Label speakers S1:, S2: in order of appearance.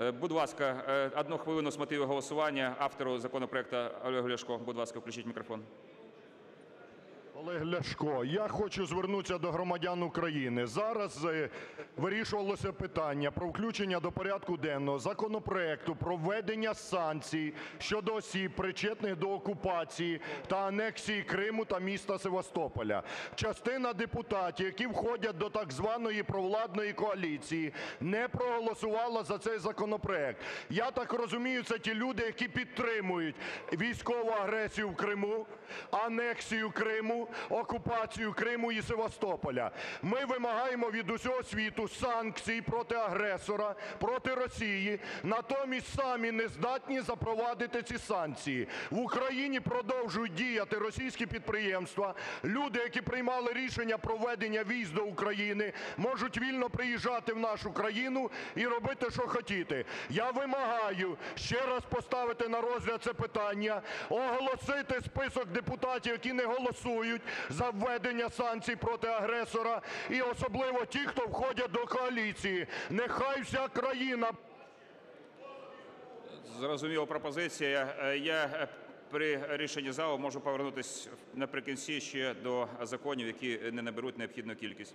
S1: Е, Будь ласка, е, одну хвилину з мотивів голосування автору законопроекту Олегу Ляшко. Будь ласка, включіть мікрофон.
S2: Олег Ляшко, я хочу звернутися до громадян України. Зараз е, вирішувалося питання про включення до порядку денного законопроекту про введення санкцій щодо осіб, причетних до окупації та анексії Криму та міста Севастополя. Частина депутатів, які входять до так званої провладної коаліції, не проголосувала за цей законопроект. Я так розумію, це ті люди, які підтримують військову агресію в Криму, анексію Криму, окупацію Криму і Севастополя. Ми вимагаємо від усього світу санкцій проти агресора, проти Росії. Натомість самі не здатні запровадити ці санкції. В Україні продовжують діяти російські підприємства. Люди, які приймали рішення про введення військ до України, можуть вільно приїжджати в нашу країну і робити, що хотіти. Я вимагаю ще раз поставити на розгляд це питання, оголосити список депутатів, які не голосують за введення санкцій проти агресора, і особливо ті, хто входять до коаліції. Нехай вся країна
S1: Зрозуміла пропозиція. Е, Я е, при рішенні залу можу повернутися наприкінці ще до законів, які не наберуть необхідну кількість.